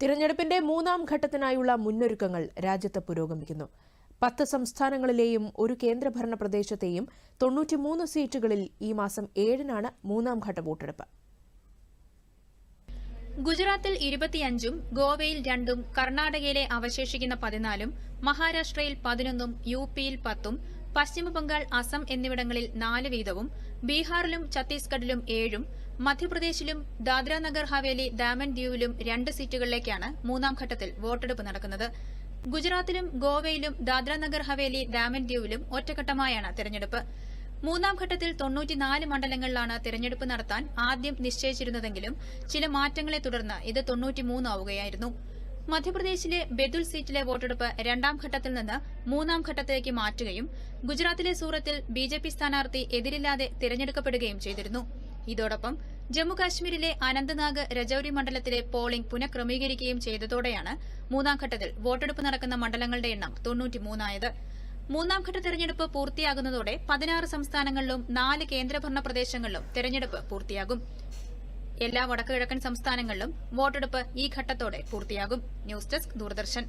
തിരഞ്ഞെടുപ്പിന്റെ മൂന്നാം ഘട്ടത്തിനായുള്ള മുന്നൊരുക്കങ്ങൾ രാജ്യത്ത് പുരോഗമിക്കുന്നു. പത്ത് സംസ്ഥാനങ്ങളിലെയും ഒരു കേന്ദ്രഭരണ പ്രദേശത്തെയും തൊണ്ണൂറ്റിമൂന്ന് സീറ്റുകളിൽ ഈ മാസം ഏഴിനാണ് മൂന്നാം ഘട്ട വോട്ടെടുപ്പ്. ഗുജറാത്തിൽ ഇരുപത്തിയഞ്ചും ഗോവയിൽ രണ്ടും കർണാടകയിലെ അവശേഷിക്കുന്ന പതിനാലും മഹാരാഷ്ട്രയിൽ പതിനൊന്നും യു പിയിൽ പത്തും പശ്ചിമബംഗാൾ അസം എന്നിവിടങ്ങളിൽ നാല് വീതവും ബീഹാറിലും ഛത്തീസ്ഗഡിലും ഏഴും മധ്യപ്രദേശിലും ദാദ്രാനഗർ ഹവേലി ദാമൻ ദ്യൂവിലും രണ്ട് സീറ്റുകളിലേക്കാണ് മൂന്നാം ഘട്ടത്തിൽ വോട്ടെടുപ്പ് നടക്കുന്നത്. ഗുജറാത്തിലും ഗോവയിലും ദാദ്രാനഗർ ഹവേലി ദാമൻ ദ്യൂവിലും ഒറ്റഘട്ടമായാണ് തെരഞ്ഞെടുപ്പ്. മൂന്നാം ഘട്ടത്തിൽ തൊണ്ണൂറ്റിനാല് മണ്ഡലങ്ങളിലാണ് തെരഞ്ഞെടുപ്പ് നടത്താൻ ആദ്യം നിശ്ചയിച്ചിരുന്നതെങ്കിലും ചില മാറ്റങ്ങളെ തുടർന്ന് ഇത് തൊണ്ണൂറ്റിമൂന്നാവുകയായിരുന്നു മധ്യപ്രദേശിലെ ബെദുൽ സീറ്റിലെ വോട്ടെടുപ്പ് രണ്ടാം ഘട്ടത്തിൽ നിന്ന് മൂന്നാം ഘട്ടത്തിലേക്ക് മാറ്റുകയും ഗുജറാത്തിലെ സൂറത്തിൽ ബി ജെ പി സ്ഥാനാർത്ഥി എതിരില്ലാതെ തിരഞ്ഞെടുക്കപ്പെടുകയും ചെയ്തിരുന്നു. ഇതോടൊപ്പം ജമ്മുകാശ്മീരിലെ അനന്ത്നാഗ് രജൌരി മണ്ഡലത്തിലെ പോളിംഗ് പുനഃക്രമീകരിക്കുകയും ചെയ്തതോടെയാണ് മൂന്നാം ഘട്ടത്തിൽ വോട്ടെടുപ്പ് നടക്കുന്ന മണ്ഡലങ്ങളുടെ എണ്ണം തൊണ്ണൂറ്റിമൂന്നായത്. മൂന്നാം ഘട്ട തെരഞ്ഞെടുപ്പ് പൂർത്തിയാകുന്നതോടെ പതിനാറ് സംസ്ഥാനങ്ങളിലും നാല് കേന്ദ്രഭരണ പ്രദേശങ്ങളിലും തെരഞ്ഞെടുപ്പ് പൂർത്തിയാകും. എല്ലാ വടക്കുകിഴക്കൻ സംസ്ഥാനങ്ങളിലും വോട്ടെടുപ്പ് ഈ ഘട്ടത്തോടെ പൂർത്തിയാകും. News desk Doordarshan.